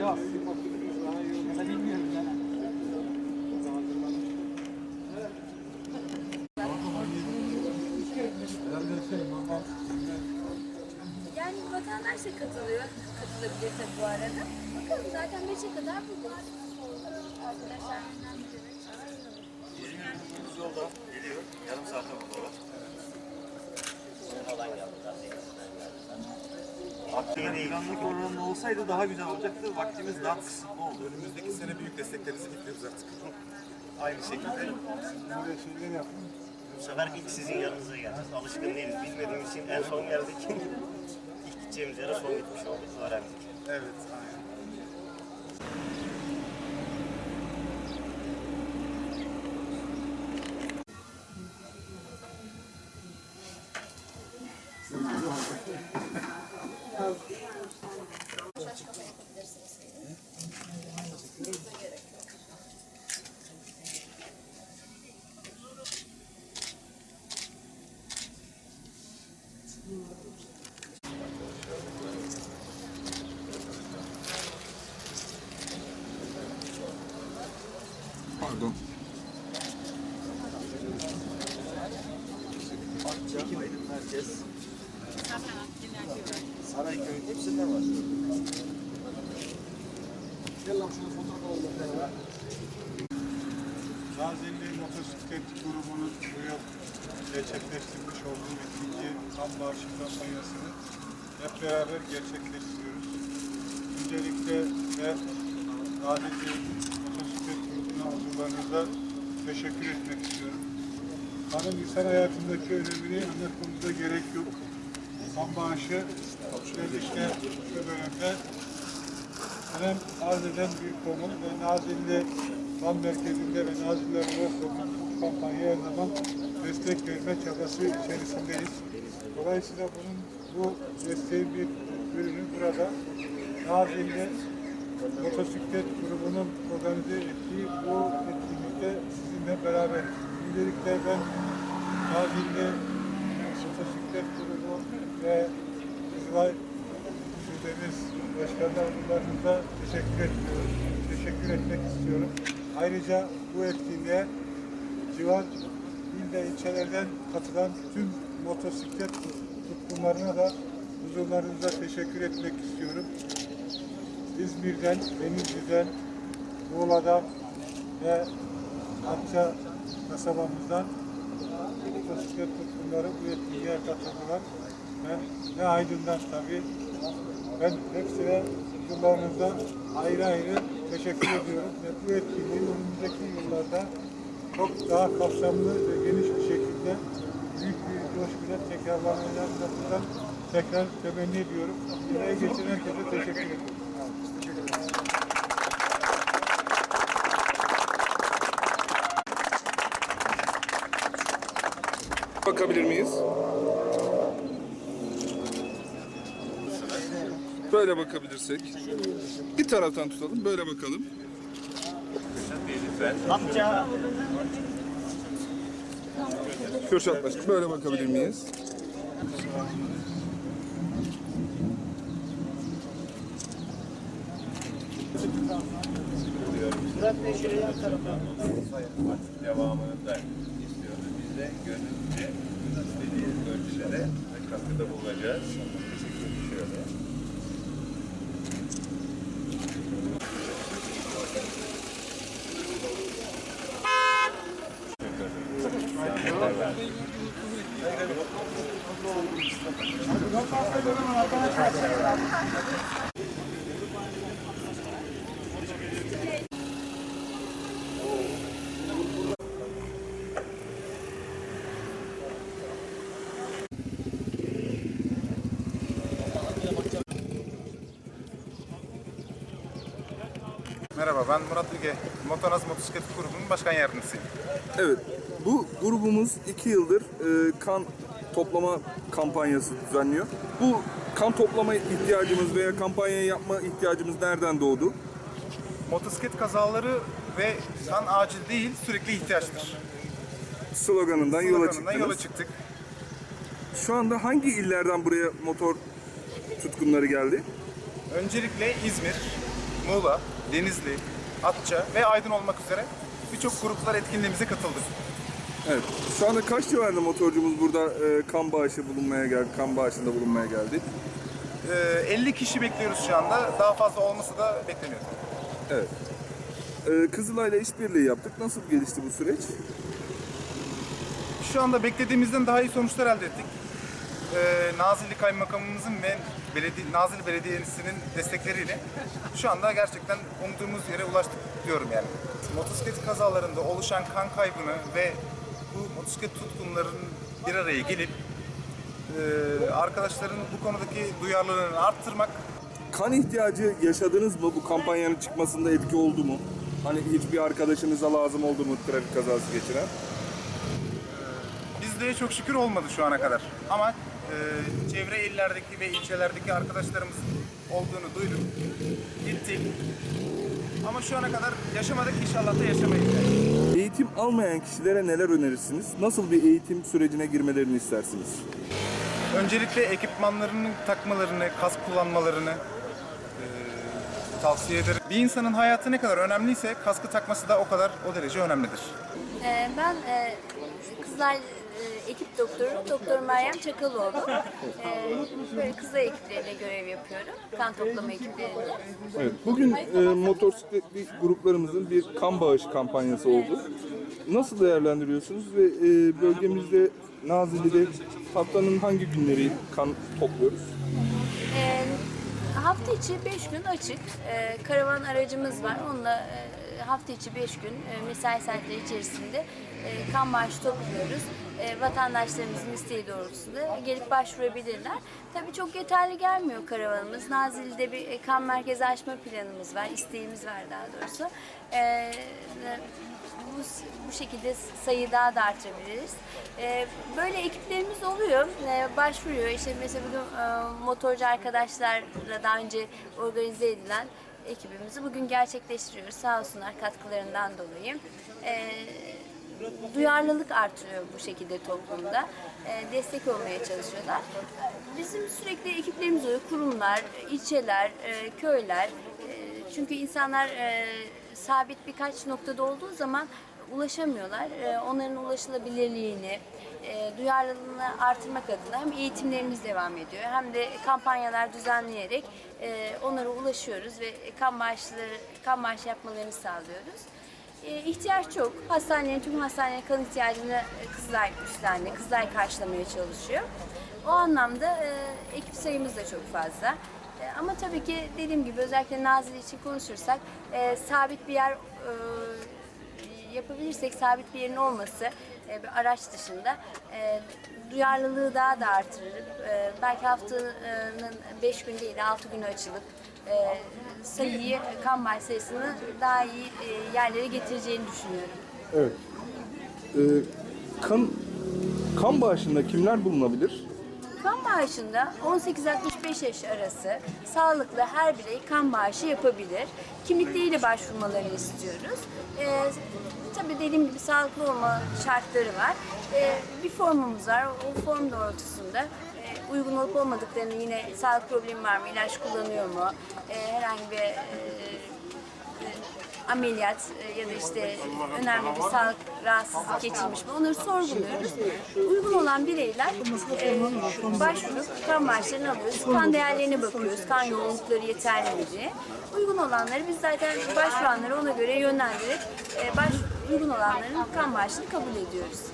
Yok. Ben bilmiyorum ben. Yani vatandaş da katılıyor. Katılabilir tabii bu arada. Bakalım zaten 5'e kadar buradayız. Arkadaşlar yolda geliyor. Yarım saate burada var. Akdeniz ekranlık oranı olsaydı daha güzel olacaktı. Vaktimiz daha kısıtlı oldu. Önümüzdeki sene büyük desteklerinizi bekliyoruz artık. Aynı şekilde. Bu sefer ilk sizin yanınıza geldik. Alışkın değiliz. Bilmediğimiz için en son geldik. ilk gideceğimiz yere son gitmiş olduk. Öğrendik. Evet, aynen. Pardon. Akça, Aydın Merkez. Sarayköy'ün hepsinde var. Nazilli Motosiklet grubunun bu yıl gerçekleştirmiş olduğu ikinci tam bağışı kampanyasını hep beraber gerçekleştiriyoruz. Öncelikle ve Nazilli Motosiklet grubuna uzuvlarınıza teşekkür etmek istiyorum. Kanın insan hayatındaki önemini anlatmamıza gerek yok. Kan bağışı özellikle şu bölümde önem arz eden bir konu ve Nazilli Kan Merkezi'nde ve Nazilliler Ruh kampanya her zaman destek verme çabası içerisindeyiz. Dolayısıyla bunun bu desteğin bir ürünü burada Nazilli motosiklet grubunun organize ettiği bu etkinlikte sizinle beraber. Öncelikle ben Nazilli motosiklet grubu ve İzvay Şubemiz başkanlarımıza teşekkür ediyorum. Teşekkür etmek istiyorum. Ayrıca bu etkinliğe civar il ve ilçelerden katılan tüm motosiklet tutkunlarına da huzurlarınıza teşekkür etmek istiyorum. İzmir'den, Denizli'den, Muğla'dan ve Akça kasabamızdan motosiklet tutkunları bu etkinliğe katıldılar. Ben ve Aydın'dan tabii. Ben hepsine yıllarınızdan ayrı ayrı teşekkür ediyorum. Ve bu etkinliğin önümüzdeki yıllarda çok daha kapsamlı ve geniş bir şekilde büyük bir coşkuyla tekrarlanmalarını buradan tekrar temenni ediyorum. Buraya geçen herkese teşekkür ediyorum. Bakabilir miyiz? Böyle bakabilirsek. Bir taraftan tutalım, böyle bakalım. Akça, Kürşat Başkanım, böyle bakabilir miyiz? devamını da gönüllüce istediğiniz ölçülere katkıda bulunacağız. Şöyle. Merhaba, ben Murat Üge. Motonaz Motosiklet Grubu'nun başkan yardımcısıyım. Evet, bu grubumuz iki yıldır e, kan toplama kampanyası düzenliyor. Bu kan toplama ihtiyacımız veya kampanya yapma ihtiyacımız nereden doğdu? Motosiklet kazaları ve kan acil değil, sürekli ihtiyaçtır. Sloganından yola Sloganından çıktınız. yola çıktık. Şu anda hangi illerden buraya motor tutkunları geldi? Öncelikle İzmir, Muğla, Denizli, Atça ve Aydın olmak üzere birçok gruplar etkinliğimize katıldı. Evet. Şu anda kaç civarında motorcumuz burada e, kan bağışı bulunmaya geldi, kan bağışında bulunmaya geldi? Ee, 50 kişi bekliyoruz şu anda. Daha fazla olması da bekleniyor. Evet. E, Kızılay'la işbirliği yaptık. Nasıl gelişti bu süreç? Şu anda beklediğimizden daha iyi sonuçlar elde ettik. Ee, Nazilli Kaymakamımızın ve belediye, Nazilli Belediyesi'nin destekleriyle şu anda gerçekten umduğumuz yere ulaştık diyorum yani. Motosiklet kazalarında oluşan kan kaybını ve bu motosiklet tutkunlarının bir araya gelip e, arkadaşların bu konudaki duyarlılığını arttırmak Kan ihtiyacı yaşadınız mı? Bu kampanyanın çıkmasında etki oldu mu? Hani hiçbir arkadaşınıza lazım oldu mu trafik kazası geçiren? Bizde çok şükür olmadı şu ana kadar. Ama e, çevre illerdeki ve ilçelerdeki arkadaşlarımızın olduğunu duyduk. Gittik. Ama şu ana kadar yaşamadık. İnşallah da yaşamayız. yani. Eğitim almayan kişilere neler önerirsiniz? Nasıl bir eğitim sürecine girmelerini istersiniz? Öncelikle ekipmanlarını takmalarını, kask kullanmalarını tavsiye ederim. Bir insanın hayatı ne kadar önemliyse kaskı takması da o kadar o derece önemlidir. Ee, ben e, Kızlar e, ekip doktoru Doktor Meryem Çakaloğlu. Ee, böyle kızlar ekipleriyle görev yapıyorum. Kan toplama ekiplerinde. Evet, bugün e, motosikletli gruplarımızın bir kan bağışı kampanyası oldu. Nasıl değerlendiriyorsunuz ve e, bölgemizde Nazilli'de haftanın hangi günleri kan topluyoruz? Hafta içi 5 gün açık. Ee, karavan aracımız var. Onunla e, hafta içi 5 gün e, mesai saatleri içerisinde e, kan bağışı topluyoruz. E, vatandaşlarımızın isteği doğrultusunda gelip başvurabilirler. Tabii çok yeterli gelmiyor karavanımız. Nazilli'de bir e, kan merkezi açma planımız var. isteğimiz var daha doğrusu. E, bu, bu şekilde sayıyı daha da artırabiliriz. Ee, böyle ekiplerimiz oluyor, ee, başvuruyor. İşte mesela bugün e, motorcu arkadaşlarla daha önce organize edilen ekibimizi bugün gerçekleştiriyoruz. Sağ olsunlar katkılarından dolayı. Ee, duyarlılık artırıyor bu şekilde toplumda. Ee, destek olmaya çalışıyorlar. Bizim sürekli ekiplerimiz oluyor. Kurumlar, ilçeler, e, köyler. E, çünkü insanlar e, sabit birkaç noktada olduğu zaman ulaşamıyorlar. E, onların ulaşılabilirliğini, e, duyarlılığını artırmak adına hem eğitimlerimiz devam ediyor hem de kampanyalar düzenleyerek e, onlara ulaşıyoruz ve kan bağışları, kan bağışı yapmalarını sağlıyoruz. E, ihtiyaç çok. Hastanelerin, tüm hastanelerin kan ihtiyacını kızlar üstlendi. Kızlar karşılamaya çalışıyor. O anlamda ekip sayımız da çok fazla. Ama tabii ki dediğim gibi özellikle Nazilli için konuşursak e, sabit bir yer e, yapabilirsek sabit bir yerin olması e, bir araç dışında e, duyarlılığı daha da artırır. E, belki haftanın 5 gün değil de 6 günü açılıp e, sayıyı, kan bağış sayısını daha iyi e, yerlere getireceğini düşünüyorum. Evet. E, kan kan bağışında kimler bulunabilir? Kan bağışında 18-65 yaş arası sağlıklı her birey kan bağışı yapabilir. Kimlikleriyle başvurmalarını istiyoruz. Ee, tabii dediğim gibi sağlıklı olma şartları var. Ee, bir formumuz var. O form doğrultusunda e, uygun olup olmadıklarını yine sağlık problemi var mı, ilaç kullanıyor mu, e, herhangi bir e, ameliyat e, ya da işte önemli bir sağlık rahatsızlık geçirmiş mi onları sorguluyoruz. Uygun olan bireyler e, başvurup kan bağışlarını alıyoruz. Kan değerlerine bakıyoruz. Kan yoğunlukları yeterli mi diye. Uygun olanları biz zaten başvuranları ona göre yönlendirip e, baş, uygun olanların kan bağışını kabul ediyoruz.